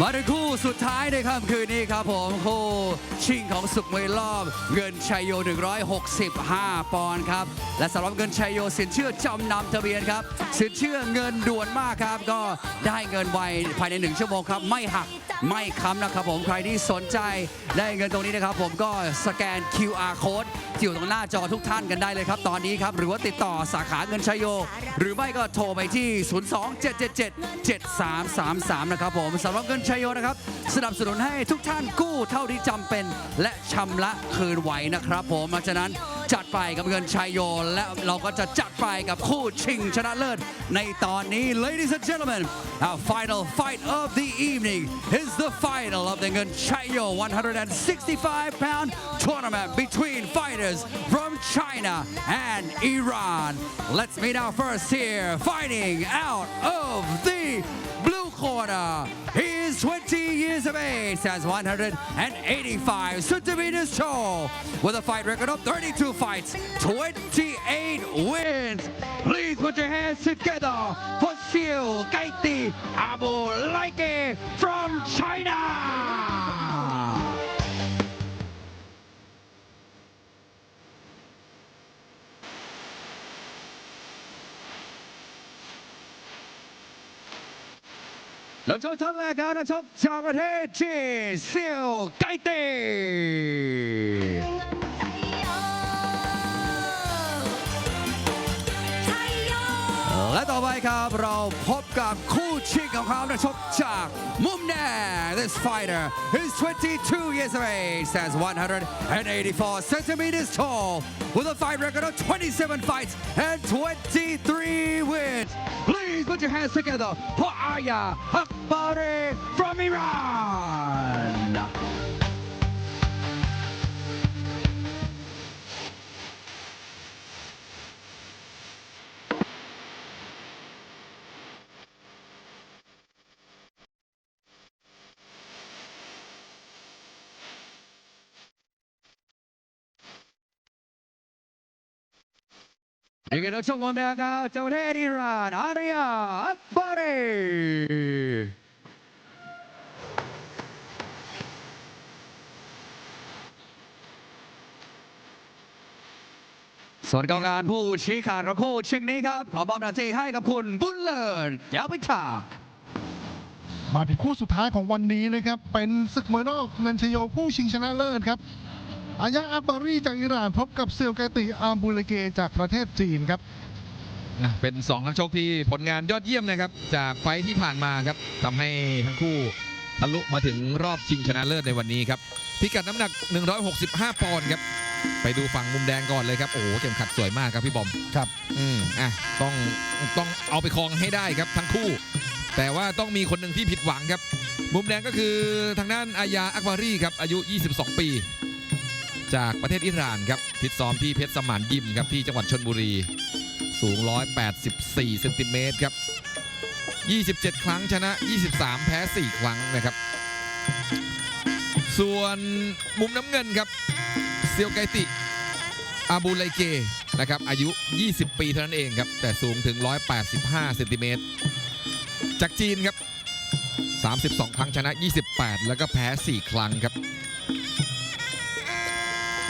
มาถึงคู่สุดท้ายในค่ำคืนนี้ครับผมคู่ชิงของศึกมวยรอบ เงินชัยโย 165 ปอนด์ครับ และสำหรับเงินชัยโยสินเชื่อจำนำทะเบียนครับ สินเชื่อเงินด่วนมากครับ ก็ได้เงินไวภายใน 1 ชั่วโมงครับ ไม่หักไม่ค้ำนะครับผมใครที่สนใจได้เงินตรงนี้นะครับผมก็สแกน QR code ที่อยู่ตรงหน้าจอทุกท่านกันได้เลยครับ ตอนนี้ครับ หรือว่าติดต่อสาขาเงินชัยโย หรือไม่ก็โทรไปที่ 027777333 นะครับผมสำหรับเงินชัยโยนะครับ สนับสนุนให้ทุกท่านกู้เท่าที่จำเป็น และชำระคืนไหวนะครับ ผมเพราะฉะนั้นจัดไปกับเงินชัยโย และเราก็จะจัดไปกับคู่ชิงชนะเลิศในตอนนี้ ladies and gentlemen our final fight of the evening is the final of the Ngan Chayo 165 pound tournament between fighters from China and Iran let's meet our first here fighting out of the blue corner. He is 20 years of age, has 185 centimeters tall, with a fight record of 32 fights, 28 wins. Please put your hands together for Xiu Gaiti Abu Laike from China. นักชกท่านแรกครับนักชกจากประเทศจีนเซียวไกเต้และต่อไปครับเราพบกับคู่ชิงของเขานักชกจากมุมแดง This fighter is 22 years of age stands 184 centimeters tall with a fight record of 27 fights and 23 wins Please put your hands together. For Arya Akbari from Iran นี่คือนักชกมุมแดงครับจากประเทศอิหร่านอาริยาอักบารีส่วนกองการผู้ชี้ขาดของคู่ชิงนี้ครับขอบอมหนาทีให้กับคุณบุญเลิศยาวพิชามาถึงคู่สุดท้ายของวันนี้นะครับ เป็นศึกมวยนอกเงินชโยผู้ชิงชนะเลิศครับ อายะอับบารีจากอิหร่านพบกับเซียวไกติอาร์มบูเลเกจากประเทศจีนครับนะเป็นสองนักชกที่ผลงานยอดเยี่ยมนะครับ จากไฟท์ที่ผ่านมาครับทำให้ทั้งคู่ทะลุมาถึงรอบชิงชนะเลิศในวันนี้ครับ พิกัดน้ำหนัก 165 ปอนด์ครับ ไปดูฝั่งมุมแดงก่อนเลยครับ โอ้โหเข็มขัดสวยมากครับพี่บอมครับ อืมอะต้องต้องเอาไปครองให้ได้ครับทั้งคู่ แต่ว่าต้องมีคนหนึ่งที่ผิดหวังครับ มุมแดงก็คือทางด้านอายาอักบารีครับอายุ 22 ปี จากประเทศอิหร่านครับฟิตซ้อมที่เพชรสมานยิมครับที่จังหวัดชนบุรี สูง 184เซนติเมตรครับ 27 ครั้งชนะ 23 แพ้ 4 ครั้งนะครับ ส่วนมุมน้ำเงินครับเซียวไกติอาบูไลเกนะครับอายุ 20 ปีเท่านั้นเองครับ แต่สูงถึง 185เซนติเมตรจากจีนครับ 32 ครั้งชนะ 28 แล้วก็แพ้ 4 ครั้งครับ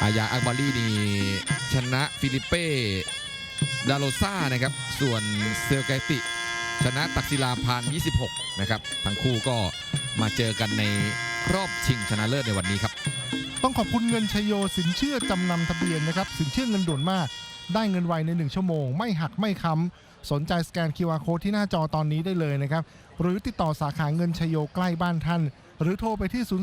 อายาอักบารีนี่ชนะฟิลิเป้ดาโลซ่านะครับ ส่วนเซลไกติ ชนะตักศิลาพาน 26 นะครับ ทั้งคู่ก็มาเจอกันในรอบชิงชนะเลิศในวันนี้ครับ ต้องขอบคุณเงินชโยสินเชื่อจำนำทะเบียนนะครับ สินเชื่อเงินด่วนมาก ได้เงินไวใน 1 ชั่วโมง ไม่หักไม่ค้ำสนใจสแกน QR Code ที่หน้าจอตอนนี้ได้เลยนะครับ หรือติดต่อสาขาเงินชโยใกล้บ้านท่าน หรือโทรไปที่ 027777333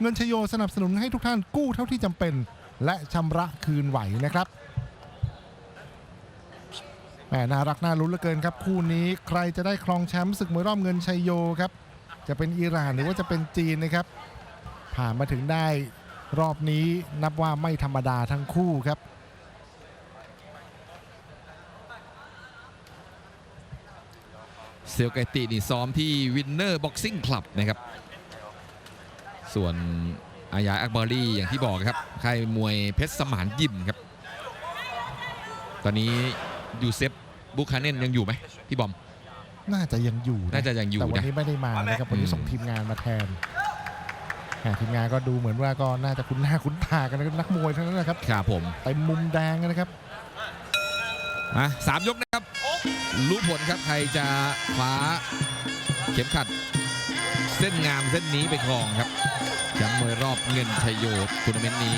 เงินชโยสนับสนุนให้ทุกท่านกู้เท่าที่จำเป็น และชำระคืนไหวนะครับแหมน่ารักน่าลุ้นเหลือเกินครับคู่นี้ใครจะได้ครองแชมป์ศึกมวยรอบเงินชัยโยครับ จะเป็นอิหร่านหรือว่าจะเป็นจีนนะครับ ผ่านมาถึงได้รอบนี้นับว่าไม่ธรรมดาทั้งคู่ครับเซลไกตินี่ซ้อมที่วินเนอร์บ็อกซิ่งคลับนะครับ ส่วนอายาอักบารีอย่างที่บอกครับค่ายมวยเพชรสมานยิมครับ ตอนนี้ยูเซฟบุคาเนนยังอยู่ไหมพี่บอม น่าจะยังอยู่น่าจะยังอยู่แต่วันนะนี้ไม่ได้มานะครับวันนี้อืมส่งทีมงานมาแทนอ่าทีมงานก็ดูเหมือนว่าก็น่าจะคุ้นหน้าคุ้นตากันนะครับนักมวยทั้งนั้นนะครับครับผมเต็มมุมแดงนะครับอะสามยกนะครับรู้ผลครับใครจะคว้าเข็มขัด เส้นงามเส้นนี้ไปครองครับแช มป์มวยรอบเงินชยโยทัวร์นาเมนต์นี้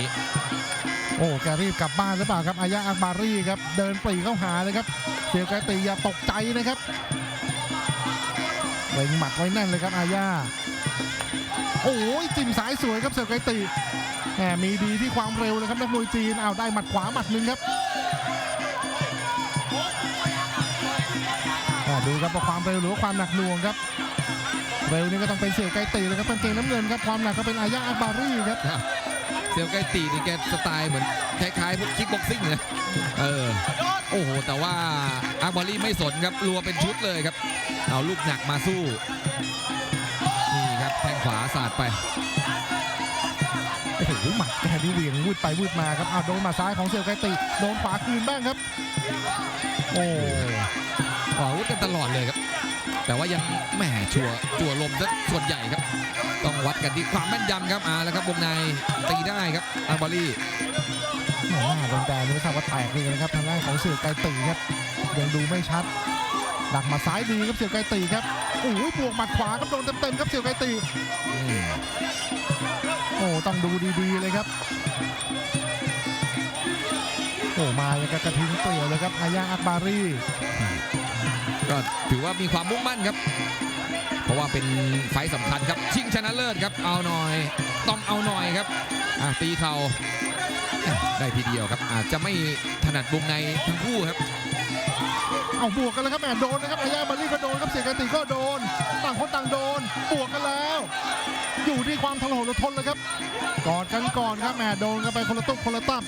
โอ้แกรีบกลับบ้านหรือเปล่าครับอายะอักบารีครับ เดินปรีเข้าหาเลยครับเสียวไกตีอย่าตกใจนะครับเล็งหมัดไว้แน่นเลยครับอายาโอ้ยจิ้มสายสวยครับเสียวไกตีแหมมีดีที่ความเร็วเลยครับนักมวยจีนเอาได้หมัดขวาหมัดหนึ่งครับดูครับความเร็วหรือความหนักหน่วงครับ เร็วนี่ก็ต้องเป็นเสี่ยวไกตีเลยครับกางเกงน้ำเงินครับความหนักก็เป็นอายะอักบารีครับเซลไกตีนี่แกสไตล์เหมือนคล้ายๆพวกคิกบ็อกซิ่งนะเออโอ้โหแต่ว่าอาร์บอรี่ไม่สนครับรัวเป็นชุดเลยครับ เอาลูกหนักมาสู้นี่ครับแทงขวาสาดไปโอ้โหหมัดแกนี่เหวี่ยงวืดไปวืดมาครับเอาโดนหมาซ้ายของเสี่ยวไกติโดนขวาคืนบ้างครับ โอ้ออกอาวุธกันตลอดเลยครับ แต่ว่ายังแหมชัวร์จั่วลมซะส่วนใหญ่ครับ ต้องวัดกันที่ความแม่นยำครับอ่าแล้วครับวงในตีได้ครับอาร์บอรี่หน้าโดนแดงนี่ไม่ทราบว่าแตกเลยนะครับทางด้านของเสี่ยวไกติครับยังดูไม่ชัดดักมาซ้ายดีครับเสี่ยวไกติครับโอ้โหบวกหมัดขวาครับโดนเต็มๆครับเสี่ยวไกติอืมโอ้ต้องดูดีๆเลยครับโอ้มาอย่างกับกระทิงเปลี่ยวเลยครับอายาอักบารี ก็ถือว่ามีความมุ่งมั่นครับ เพราะว่าเป็นไฟต์สำคัญครับ ชิงชนะเลิศครับ เอาหน่อย ต้องเอาหน่อยครับอะตีเข่าอะได้ทีเดียวครับ อาจจะไม่ถนัดวงในทั้งคู่ครับ เอาบวกกันแล้วครับแหมโดนนะครับอายาอักบารีก็โดนครับเสี่ยวไกติก็โดน ต่างคนต่างโดน บวกกันแล้ว อยู่ที่ความทะโหดทนเลยครับ กอดกันก่อนครับแหมโดนกันไปคนละตุ๊บคนละตับ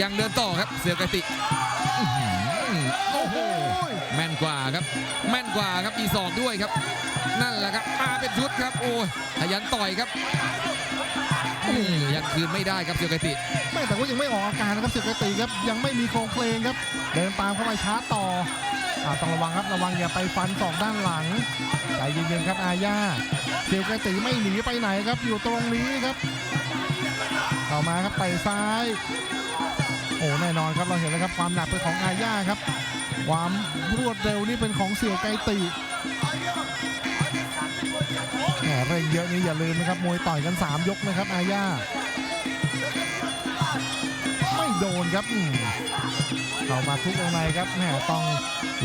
ยังเดินต่อครับเสือกติอื้อหือ โอ้โหแม่นกว่าครับ แม่นกว่าครับมีศอกด้วยครับ นั่นแหละครับมาเป็นชุดครับ โอ้ยขยันต่อยครับยังคืนไม่ได้ครับเสือกติแม่แต่ว่ายังไม่ออกอาการนะครับเสียกติครับยังไม่มีโครงเพลงครับ เดินตามเข้าไปชาต่ออต้องระวังครับระวังอย่าไปฟันศอกด้านหลังใจเย็นๆครับอาญาเสียกติไม่หนีไปไหนครับอยู่ตรงนี้ครับ ต่อมาครับเตะซ้าย อ้แน่นอนครับเราเห็นแล้วครับความหนักเป็นของอาญาครับ ความรวดเร็วนี่เป็นของเสี่ยวไกติแหมเร่งเยอะนี่อย่าลืมนะครับมวยต่อยกัน 3 ยกนะครับอาญาไม่โดนครับเข้ามาทุกวงในครับแหมต้อง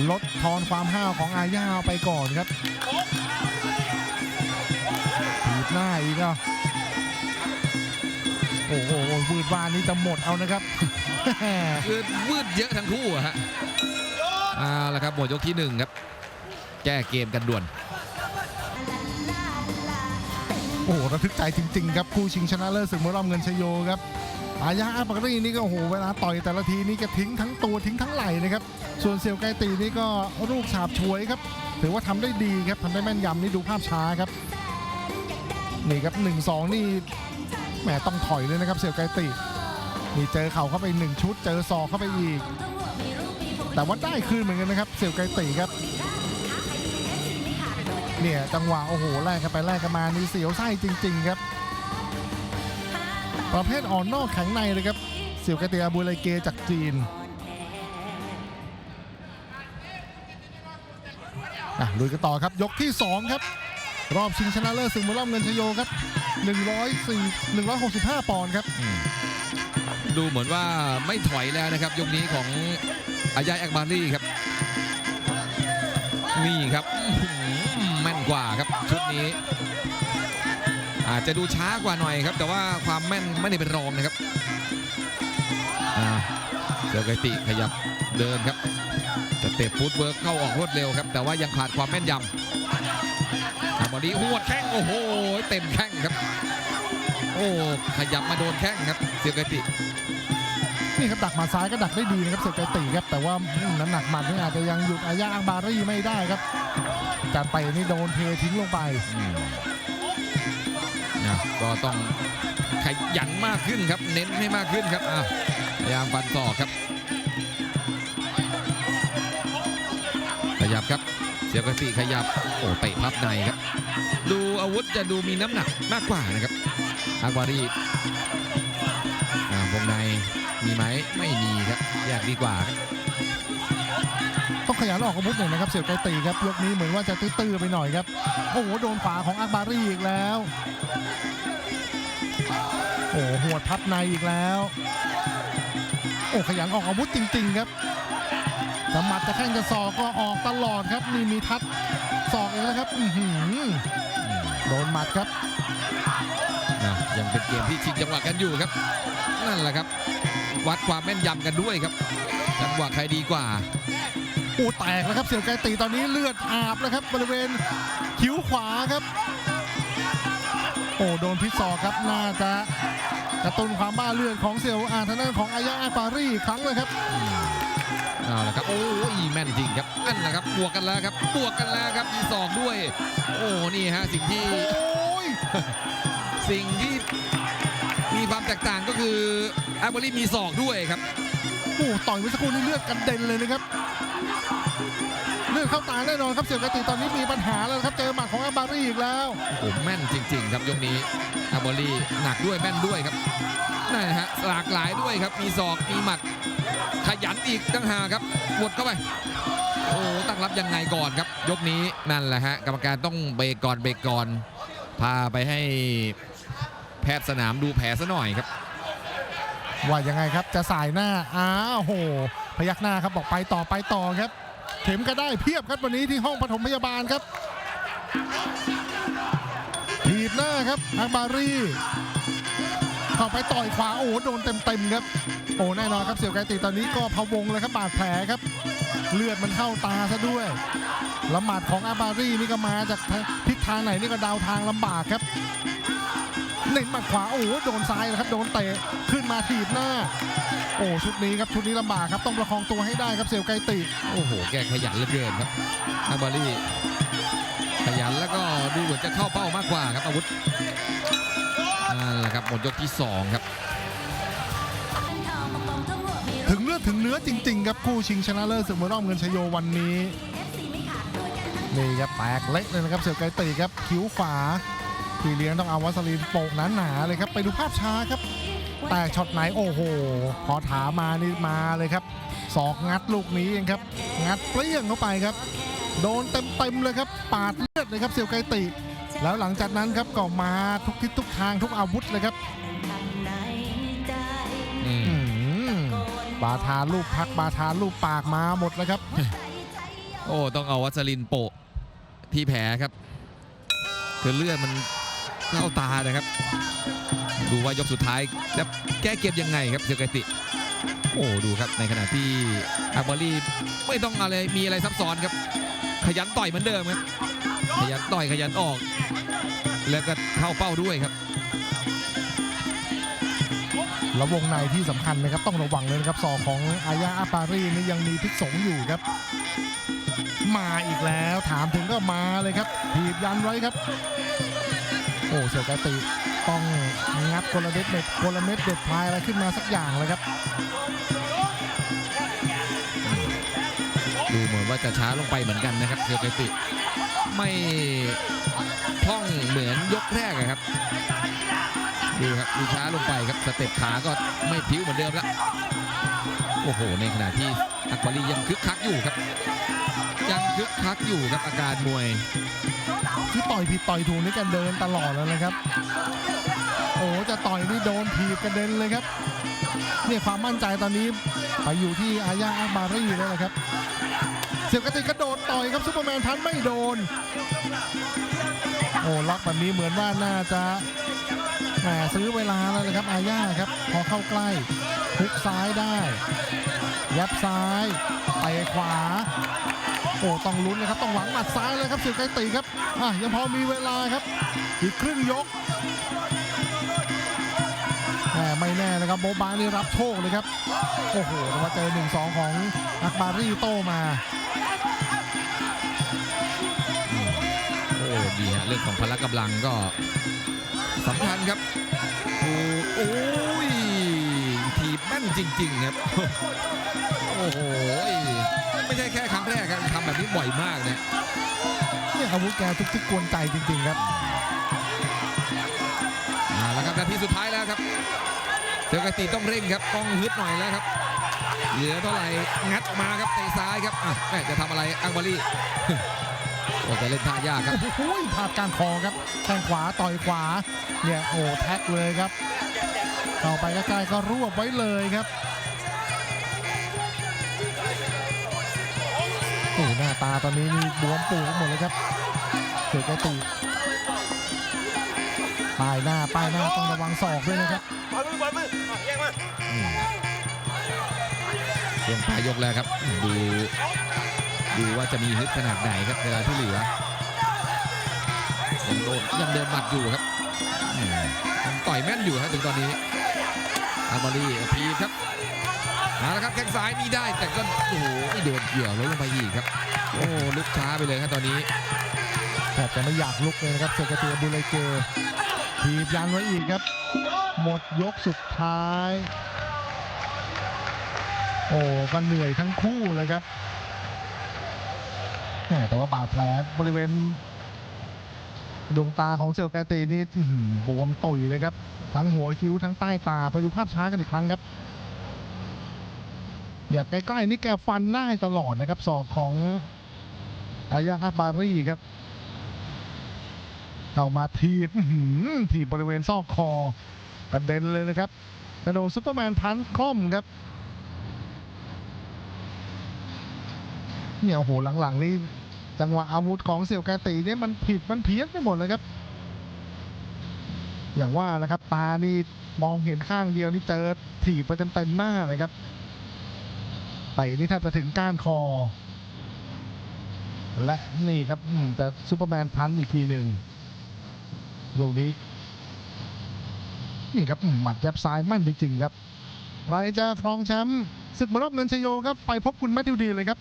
ลดทอนความห้าวของอาญาไปก่อนครับถีบหน้าอีกอะโอ้โหวืดวานนี้จะหมดเอานะครับ คือวืดเยอะทั้งคู่อะฮะเอาละครับหมดยกที่หนึ่งครับ แก้เกมกันด่วน โอ้โหระทึกใจจริง ๆ ครับคู่ชิงชนะเลิศศึกมวยรอบเงินชโยครับอายาอาปากรีนี่ก็โอ้โหเวลาต่อยแต่ละทีนี่ก็ทิ้งทั้งตัวทิ้งทั้งไหล่นะครับ ส่วนเซียวไกตีนี่ก็ลูกฉาบฉวยครับ ถือว่าทำได้ดีครับทำได้แม่นยำนี่ดูภาพช้าครับ นี่ครับ1-2นี่แหมต้องถอยเลยนะครับเซียวไกตี นี่เจอเข่าเข้าไปหนึ่งชุด เจอศอกเข้าไปอีก แต่ว่าได้คืนเหมือนกันนะครับเซียวไกตีครับ เนี่ยจังหวะโอ้โหแลกกันไปแลกกันมานี่เสียวไส้จริง ๆ ครับ ประเภทอ่อนนอกแข็งในเลยครับเสี่ยวไกะเตียบูไลเกจากจีนอะลุยกันต่อครับยกที่ 2 ครับ รอบชิงชนะเลิศสึกมวยรอบเงินชโยครับ 104 165 ปอนด์ครับอืม ดูเหมือนว่าไม่ถอยแล้วนะครับ ยกนี้ของอายาแอกบารี่ครับ นี่ครับแม่นกว่าครับชุดนี้ อาจจะดูช้ากว่าหน่อยครับ แต่ว่าความแม่นไม่ได้เป็นรองนะครับเสือกติขยับเดินครับ จะเตะฟุตเวิร์กเข้าออกรวดเร็วครับ แต่ว่ายังขาดความแม่นยำอาบอดีหัวแข้งโอ้โห เต็มแข้งครับ โอ้ขยับมาโดนแข้งครับ เสือกติ นี่ครับดักหมาซ้ายก็ดักได้ดีนะครับเสี่ยวกตีครับแต่ว่าน้ำหนักหมัดนี่อาจจะยังหยุดอายาอังบารีไม่ได้ครับการไปนี่โดนเททิ้งลงไปนะก็ต้องขยันมากขึ้นครับ เน้นให้มากขึ้นครับอ้าวพยายามฟันศอกครับเสียกติขยับโอ้เตะพับในครับ ดูอาวุธจะดูมีน้ำหนักมากกว่านะครับอากวารี มีไหมไม่มีครับแยกดีกว่าครับต้องขยันออกอาวุธหน่อยนะครับเสี่ยวไกตีครับยกนี้เหมือนว่าจะตื้อๆไปหน่อยครับโอ้โหโดนขวาของอักบารีอีกแล้วโอ้โหหัวดพับในอีกแล้วโอ้ขยันออกอาวุธจริง ๆ ครับจะหมัดจะแข้งจะศอกก็ออกตลอดครับนี่มีทัดศอกอีกแล้วครับอื้อหืออืมโดนหมัดครับอะยังเป็นเกมที่ชิงจังหวะกันอยู่ครับ นั่นแหละครับ วัดความแม่นยำกันด้วยครับจังหวะใครดีกว่าโอ้แตกแล้วครับเสี่ยวไกตีตอนนี้เลือดอาบแล้วครับบริเวณคิ้วขวาครับ โอ้โดนพิษศอกครับน่าจะกระตุ้นความบ้าเลือดของเสี่ยวอาทางด้านของอายาอาปารีอีกครั้งเลยครับเอาละครับโอ้ยแม่นจริงครับนั่นแหละครับบวกกันแล้วครับบวกกันแล้วครับมีศอกด้วย โอ้นี่ฮะสิ่งที่โอ้ยสิ่งที่มีความแตกต่างก็คือ อาร์เบอรี่มีศอกด้วยครับโอ้ต่อยเมื่อสักครู่นี้เลือดกระเด็นเลยนะครับเลือดเข้าตาแน่นอนครับเสี่ยวไกตีตอนนี้มีปัญหาแล้วครับเจอหมัดของอาบารีอีกแล้วโอ้แม่นจริง ๆ ครับยกนี้อาร์เบอรี่หนักด้วยแม่นด้วยครับนั่นนะฮะหลากหลายด้วยครับมีศอกมีหมัดขยันอีกตั้งหากครับวดเข้าไปโอ้ตั้งรับยังไงก่อนครับ ยกนี้นั่นแหละฮะกรรมการต้องเบรกก่อนเบรกก่อนพาไปให้แพทย์สนามดูแผลซะหน่อยครับ ว่ายังไงครับจะสายหน้าอ้าวโห พยักหน้าครับบอกไปต่อไปต่อครับ เข็มก็ได้เพียบครับวันนี้ที่ห้องปฐมพยาบาลครับถีบหน้าครับอักบารีเข้าไปต่อยขวาโอ้โหโดนเต็มๆครับ โอ้แน่นอนครับเสี่ยวไกติตอนนี้ก็พะวงเลยครับบาดแผลครับ เลือดมันเข้าตาซะด้วยล้วหมัดของอาบารีนี่ก็มาจากทิศทางไหนนี่ก็ดาวทางลำบากครับ เน้นหมัดขวาโอ้โหโดนซ้ายนะครับโดนเตะขึ้นมาถีบหน้า โอ้ชุดนี้ครับชุดนี้ลำบากครับต้องประคองตัวให้ได้ครับเสี่ยวไกติโอ้โหแกขยันเหลือเกินครับอาร์เบอรี่ขยันแล้วก็ดูเหมือนจะเข้าเป้ามากกว่าครับอาวุธนั่นแหละครับหมดยกที่สองครับ ถึงเลือดถึงเนื้อจริง ๆ ครับคู่ชิงชนะเลิศศึกมวยรอบเงินชโยวันนี้นี่ครับแตกเละเลยนะครับเสี่ยวไกติครับคิ้วขวา พี่เลี้ยงต้องเอาวัสลีนโปกหนาๆเลยครับ ไปดูภาพช้าครับ แตกช็อตไหนโอ้โห พอถามมานี่มาเลยครับศอกงัดลูกนี้เองครับ งัดเปรี้ยงเข้าไปครับ โดนเต็มๆเลยครับ ปาดเลือดเลยครับเสี่ยวไกติ แล้วหลังจากนั้นครับก็มาทุกทิศทุกทางทุกอาวุธเลยครับอืมอืมบาทาลูกพักบาทาลูกปากมาหมดแล้วครับ โอ้ ต้องเอาวัสลินโปะที่แผลครับ คือเลือดมัน เข้าตานะครับ ดูว่ายกสุดท้ายจะแก้เกมยังไงครับเซกติ โอ้ดูครับในขณะที่อาบอรี่ไม่ต้องอะไรมีอะไรซับซ้อนครับ ขยันต่อยเหมือนเดิมครับขยันต่อยขยันออก แล้วก็เข้าเป้าด้วยครับแล้ววงในที่สำคัญนะครับต้องระวังเลยนะครับศอกของอายาอาปารีนี่ยังมีพิษสงอยู่ครับ มาอีกแล้วถามถึงก็มาเลยครับถีบยันไว้ครับ โอ้เสียวกติต้องงัดกลเม็ดเด็ดกลเม็ดเด็ดพลายอะไรขึ้นมาสักอย่างเลยครับ ดูเหมือนว่าจะช้าลงไปเหมือนกันนะครับเซลไกติไม่คล่องเหมือนยกแรกครับดูครับดูช้าลงไปครับสเต็ปขาก็ไม่พลิ้วเหมือนเดิมละ โอ้โห ในขณะที่อักบารียังคึกคักอยู่ครับ ยังคึกคักอยู่ครับอาการมวย คือต่อยผิดต่อยถูกนี่กันเดินตลอดแล้วนะครับ โอ้จะต่อยนี่โดนถีบกระเด็นเลยครับ เนี่ยความมั่นใจตอนนี้ไปอยู่ที่อายาอาบารีแล้วนะครับ เสียบกระติกกระโดดต่อยครับซุปเปอร์แมนพันไม่โดน โอ้ล็อกแบบนี้เหมือนว่าน่าจะแหมซื้อเวลาแล้วนะครับอาญาครับ พอเข้าใกล้ ทุกซ้ายได้ ยับซ้ายเตะขวา โอ้ต้องลุ้นนะครับ ต้องหวังหมัดซ้ายเลยครับเสียบไกตีครับอะยังพอมีเวลาครับ อีกครึ่งยกแหมไม่แน่นะครับโบบานี่รับโชคเลยครับ โอ้โหแต่ว่าเจอ1-2ของอักบารีโตมาโอ้ดีฮะเรื่องของพละกำลังก็สำคัญครับโอ้ย นม่นจริง ๆ ครับ โอ้โห ไม่ใช่แค่ครั้งแรกครับทำแบบนี้บ่อยมากเนี่ยเนี่ยอาวุธแกทุกๆกวนใจจริง ๆ ครับเอาละครับนาทีสุดท้ายแล้วครับเซลกาติต้องเร่งครับต้องฮึดหน่อยแล้วครับเหลือเท่าไหร่ งัดออกมาครับเตะซ้ายครับอะแม่จะทำอะไรอังบารีโอ้แต่เล่นท่ายากครับโอ้โหพลาดกลางคอครับแข้งขวาต่อยขวาเนี่ยโอ้แท็กเลยครับ เข้าไปใกล้ๆก็รวบไว้เลยครับโอ้หน้าตาตอนนี้นี่บวมปูหมดเลยครับเกิดกระตุกป้ายหน้าป้ายหน้าต้องระวังศอกด้วยนะครับปล่อยมือปล่อยมือแยกมาช่วงปลายยกแล้วครับ ดูดูว่าจะมีฮึดขนาดไหนครับเวลาที่เหลือยังโดนยังเดินหมัดอยู่ครับ อยแม่นอยู่ครับถึงตอนนี้อามารีพีครับมาแล้วครับแข้งซ้ายมีได้แต่ก็โอ้โหไม่โดนเกี่ยวล้มลงไปอีกครับ โอ้ลุกช้าไปเลยครับตอนนี้แทบจะไม่อยากลุกเลยนะครับเซกาเตียบูเลเกอร์ทีบยันไว้อีกครับ หมดยกสุดท้าย โอ้ก็เหนื่อยทั้งคู่เลยครับแต่ว่าบาดแผลบริเวณ ดวงตาของเซลกตีนี่หือบวมตุยเลยครับ ทั้งหัวคิ้วทั้งใต้ตาไปดูภาพช้ากันอีกครั้งครับอย่าใกล้ๆนี่แกฟันได้ตลอดนะครับศอกของอายาฮาบารีครับเข้ามาทีบอื้อหือทีบบริเวณซอกคอกระเด็นเลยนะครับกระโดดซุปเปอร์แมนพันคล่อมครับเนี่ยโอ้โหหลังๆนี่ จังหวะอาวุธของเสี่ยวแกตีเนี่ยมันผิดมันเพี้ยนไปหมดเลยครับ อย่างว่านะครับ ตานี่มองเห็นข้างเดียวนี่เจอถีบไปเต็มๆหน้าเลยครับไปนี่แทบจะถึงก้านคอ และนี่ครับแต่ซูเปอร์แมนพันอีกทีหนึ่งลูกนี้นี่ครับหมัดยับซ้ายแมั่นจริงๆครับใครจะครองแชมป์ศึกมรอบเงินชโยครับ ไปพบคุณแมทธิวดีเลยครับ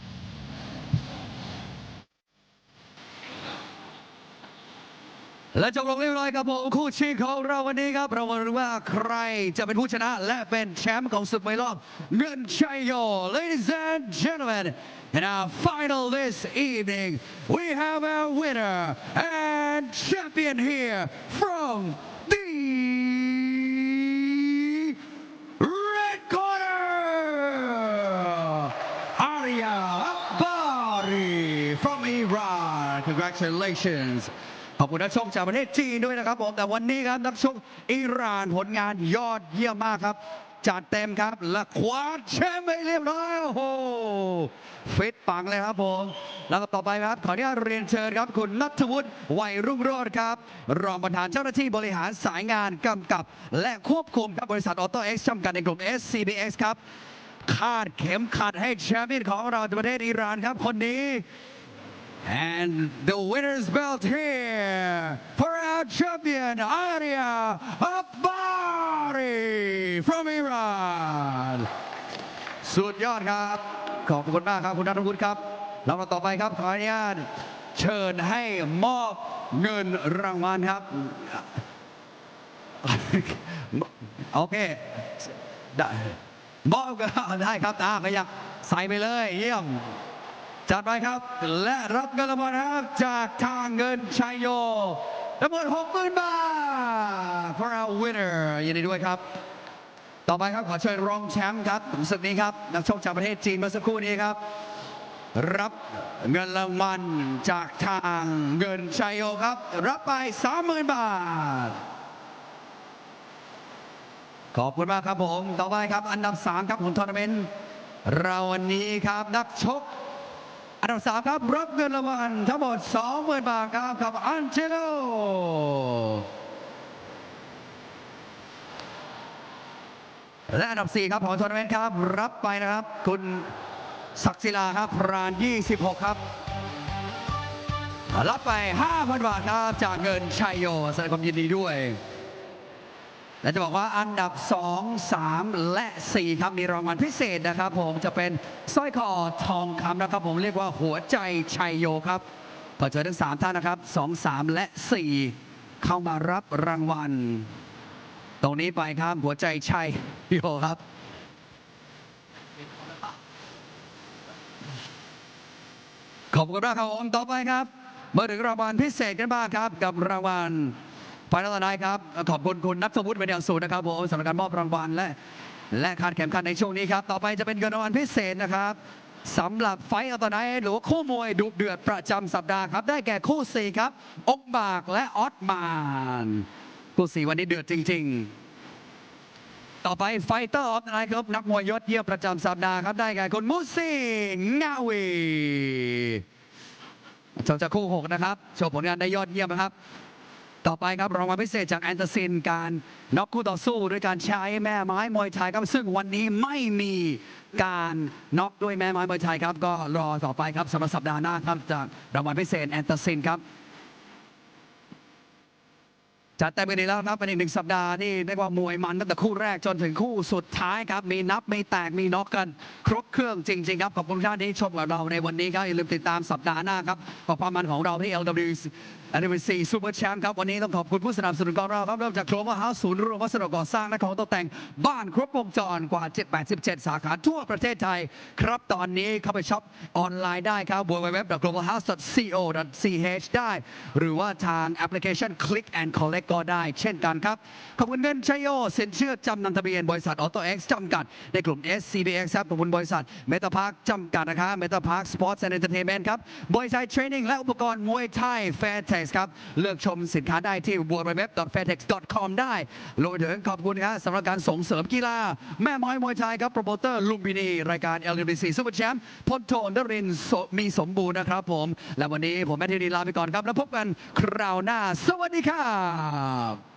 และจบลงเรียบร้อยครับผมคู่ชิงของเราวันนี้ครับ เรามาดูว่าใครจะเป็นผู้ชนะและเป็นแชมป์ของศึกมวยรอบเงินชัยโย Ladies and gentlemen in our final this evening we have our winner and champion here from the red corner Arya Abari from Iran congratulations ขอบคุณนักชกจากประเทศจีนด้วยนะครับผมแต่วันนี้ครับนักชกอิหร่านผลงานยอดเยี่ยมมากครับจัดเต็มครับและคว้าแชมป์ไปเรียบร้อยโอ้โหฟิตปังเลยครับผมแล้วก็ต่อไปครับขออนุญาตเรียนเชิญครับคุณนัทวุฒิไวยรุ่งโรจน์ครับ รองประธานเจ้าหน้าที่บริหารสายงานกำกับ และควบคุมครับบริษัทออโต้เอ็กซ์จำกัดในกลุ่ม SCBX ครับคาดเข็มขัดให้แชมป์ของเราประเทศอิหร่านครับคนนี้ And the winner's belt here for our champion, Arya Akbari from Iran. สุดยอดครับ ขอบคุณมากครับคุณนัทวุฒิครับลำดับต่อไปครับขออนุญาตเชิญให้มอบเงินรางวัลครับ โอเค ได้มอบก็ได้ครับตาก็อยากใส่ไปเลย เยี่ยม จัดไปครับ และรับเงินรางวัลครับจากทางเงินชัยโยทั้งหมด60,000บาท for our winner ยินดีด้วยครับ ต่อไปครับขอเชิญรองแชมป์ครับศึกนี้ครับนักชกจากประเทศจีนเมื่อสักครู่นี้ครับ รับเงินรางวัลจากทางเงินชัยโยครับ รับไป30,000บาท ขอบคุณมากครับผม ต่อไปครับอันดับ3ครับของทัวร์นาเมนต์เราวันนี้ครับนักชก อันดับ3ครับรับเงินรางวัลทั้งหมด20,000บาทครับกับอันเจโลและอันดับ4ครับของทัวร์นาเมนต์ครับ รับไปนะครับ คุณศักดิ์ศิลาครับพราน 26 ครับ รับไป 5,000 บาทครับ จากเงินชัยโยแสดงความยินดีด้วย และจะบอกว่าอันดับ 2 3 และ 4 ครับ มีรางวัลพิเศษนะครับ ผมจะเป็นสร้อยคอทองคำนะครับ ผมเรียกว่าหัวใจชัยโยครับเปิดเจอทั้ง 3 ท่านนะครับ 2 3 และ 4 เข้ามารับรางวัล ตรงนี้ไปครับหัวใจชัยโยครับขอบคุณมากครับผมต่อไปครับ มาถึงรางวัลพิเศษกันบ้างครับ กับรางวัล ไฟนอลไนท์ครับ ขอบคุณคุณนัทวุฒิเป็นอย่างสูงนะครับผมสำหรับการมอบรางวัลและ และการแข่งขันในช่วงนี้ครับ ต่อไปจะเป็นเงินรางวัลพิเศษนะครับสำหรับไฟอัลตไนท์หรือว่าคู่มวยดุเดือดประจำสัปดาห์ครับ ได้แก่คู่สี่ครับ อกบากและออสมานคู่สี่วันนี้เดือดจริง ๆ ต่อไปไฟเตอร์ออฟไนท์ครับ นักมวยยอดเยี่ยมประจำสัปดาห์ครับ ได้แก่คุณมุสิงงาวีจบจากคู่6นะครับโชว์ผลงานได้ยอดเยี่ยมนะครับ ต่อไปครับรางวัลพิเศษจากแอนเตอร์ซินการน็อกคู่ต่อสู้ด้วยการใช้แม่ไม้มวยไทยครับซึ่งวันนี้ไม่มีการน็อกด้วยแม่ไม้มวยไทยครับ ก็รอต่อไปครับสำหรับสัปดาห์หน้าครับจากรางวัลพิเศษแอนเตอร์ซินครับจัดเต็มกันอีกแล้วครับเป็นอีกหนึ่งสัปดาห์ที่เรียกว่ามวยมันตั้งแต่คู่แรกจนถึงคู่สุดท้ายครับ มีนับมีแตกมีน็อกกัน ครบเครื่องจริง ๆ ครับ ขอบคุณท่านที่ชมกับเราในวันนี้ครับอย่าลืมติดตามสัปดาห์หน้าครับกับความมันของเราที่ LW LWC Super Champ ครับ วันนี้ต้องขอบคุณผู้สนับสนุนของเราครับ เริ่มจากโครมาเฮาส์ศูนย์รวมวัสดุก่อสร้างและของตกแต่งบ้านครบวงจรกว่า 787 สาขาทั่วประเทศไทย ครับตอนนี้เข้าไปช็อปออนไลน์ได้ครับ www.globalhouse.co.ch ได้ หรือว่าทางแอปพลิเคชัน Click and Collect ก็ได้ เช่นกันครับ ขอบคุณเงินชัยโยสินเชื่อจำนำทะเบียนบริษัทออโตเอ็กซ์จำกัดในกลุ่ม SCBX ครับขอบคุณบริษัทเมตาพาร์คจำกัดนะครับเมตาพาร์คสปอร์ตแอนด์เอนเตอร์เทนเมนต์ครับบริษัทเทรนนิ่งและอุปกรณ์มวยไทย Fairtex ครับ เลือกชมสินค้าได้ที่ www.fairtex.com ได้รวมถึงขอบคุณครับสำหรับการส่งเสริมกีฬา แม่ไม้มวยไทยครับ โปรโมเตอร์ลุมพินี รายการ LWC Super Champ พลโทนดรินทร์โสมีสมบูรณ์นะครับผม และวันนี้ผมแมทธิวดีลาไปก่อนครับ แล้วพบกันคราวหน้า สวัสดีครับ